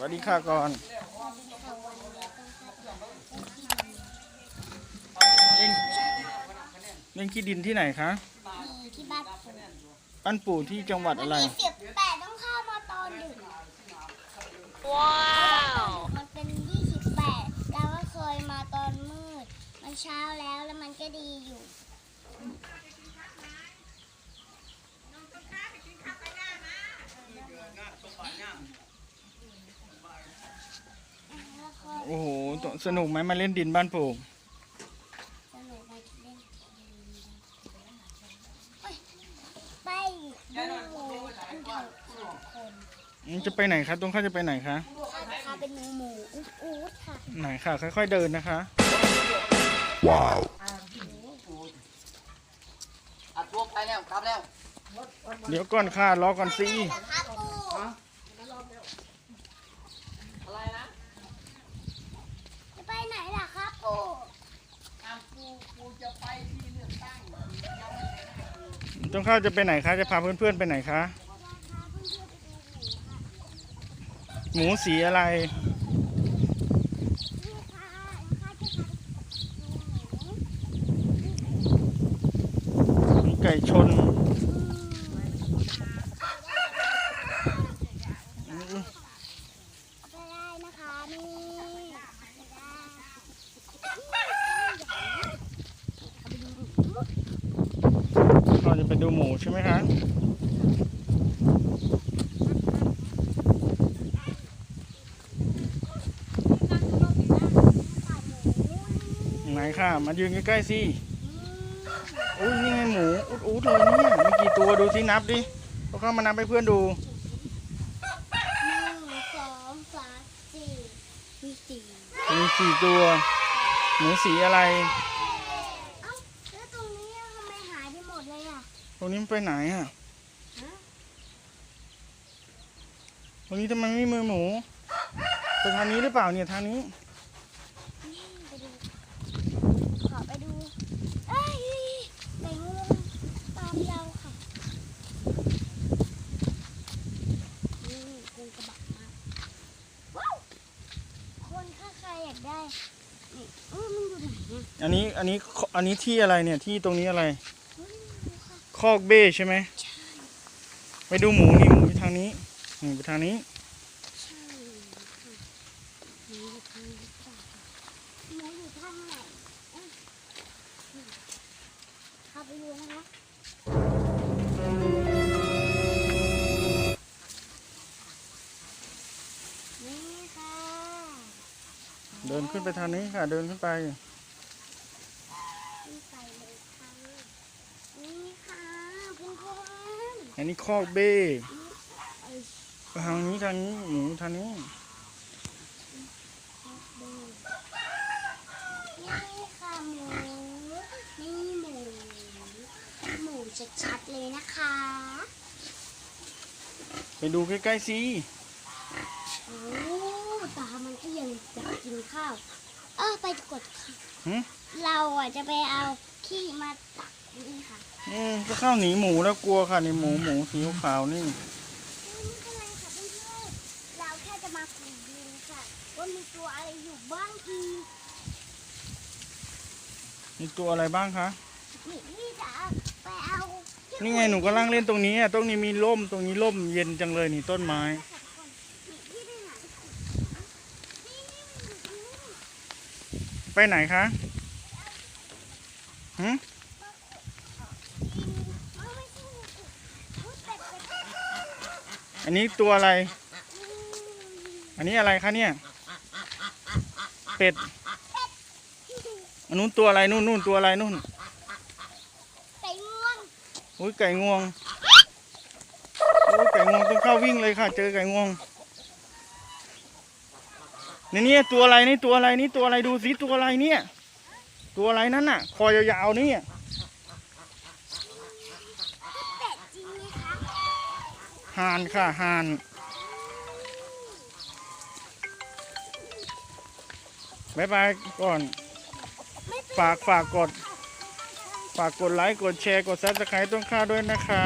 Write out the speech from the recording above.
วัสดีค่ะก่อน เล่นเล่นขี้ดินที่ไหนคะ ที่บ้านผมบ้านปู่ที่จังหวัดอะไร วันที่สิบแปดต้องเข้ามาตอนดึกว้าวมันเป็นยี่สิบแปดเราก็เคยมาตอนมืด มันเช้าแล้วแล้วมันก็ดีอยู่ แล้วก็ โอ้โหสนุกไหมมาเล่นดินบ้านปู่สนุกไปเล่นเฮ้ยไปดูหมูกันเถอะสองคนอืมจะไปไหนคะตรงข้าจะไปไหนคะพาเป็นหมูหมูอุ๊ดอุ๊ดค่ะไหนค่ะ ค่อยๆเดินนะคะอัดตัวไปแล้วครับแล้ว เดี๋ยวก่อนค่ะรอก่อนสินะครับปู่ อะไรนะ จะไปไหนล่ะครับปู่ อะกูกูจะไปที่เลือกตั้ง ตรงข้าจะไปไหนคะ จะพาเพื่อนๆไปไหนคะ หมูสีอะไร ไก่ชนอืม ไปได้นะคะนี่ไปได้ เราจะไปดูหมูใช่ไหมคะไหนค่ะ มายืนใกล้ๆสิอุ้ยนี่ไงหมูอุดๆเลยเนี่ยมีกี่ตัวดูสินับดิเราเข้ามานับให้เพื่อนดูหนึ่งสองสามสี่มีสี่มีสี่ตัว หมูสีอะไร เอ้าแล้วตรงนี้ทำไมหายไปหมดเลยอะ ตรงนี้มันไปไหนอะฮะตรงนี้ทำไมไม่มีหมูไปทางนี้หรือเปล่าเนี่ยทางนี้นี่ไปดูขอไปดูเอ้ยไก่งวงตามเราค่ะนี่กูกระบะมาว้าวคนถ้าใครอยากได้นี่เออมันอยู่ไหนอะอันนี้อันนี้อันนี้ที่อะไรเนี่ยที่ตรงนี้อะไรเฮ้ยไม่รู้ คอกเบ้ใช่ไหมไปดูหมูนี่หมูอยู่ทางนี้นี่ไปทางนี้ใช่ค่ะหนูอยู่ทางนี้ค่ะหนูอยู่ทางไหนเข้าไปดูนะครับเดินขึ้นไปทางนี้ค่ะ เดินขึ้นไปนี่ค่ะ อันนี้คอกเบ้ทางนี้ทางนี้หมูทางนี้นี่ค่ะหมูนี่หมูหมูชัดๆเลยนะคะ ไปดูใกล้ๆสิโอ้ตามันก็ยังอยากกินข้าวเออไปกดค่ะเราอะจะไปเอาขี้มาตักนี่ค่ะ อืมก็เข้าหนีหมูแล้วกลัวค่ะในหมูหมูสีขาวๆนี่ไม่เป็นไรค่ะเพื่อนๆเราแค่จะมาคุยดินค่ะว่ามีตัวอะไรอยู่บ้างอีกมีตัวอะไรบ้างคะนี่นี่จะเอาไปเอาที่นี่ไงหนูกำลังเล่นตรงนี้อะตรงนี้มีร่มตรงนี้ร่มเย็นจังเลยนี่ต้นไม้นี่ไปหาที่นี่นี่มันอยู่ตรงนี้ไปไหนคะหึดินเอาไม่ใช่พูดเป็ดเป็ด อันนี้ตัวอะไรอืมอันนี้อะไรคะเนี่ย เป็ด อันนู้นตัวอะไรนู่นนู่นตัวอะไรนู่น ไก่งวงอุ้ยไก่งวงอุ้ยไก่งวงต้องเข้าวิ่งเลยค่ะ เจอไก่งวงนี่เนี่ยตัวอะไรนี่ตัวอะไรนี่ตัวอะไรดูสิตัวอะไรเนี่ย ตัวอะไรนั่นน่ะ คอยาวๆนี่ เป็ดจริงไหมคะ ห่านค่ะห่านบายบายก่อน ฝากฝากกด ฝากกดไลค์ กดแชร์ กดซับสไครต์ต้นข้าวด้วยนะคะ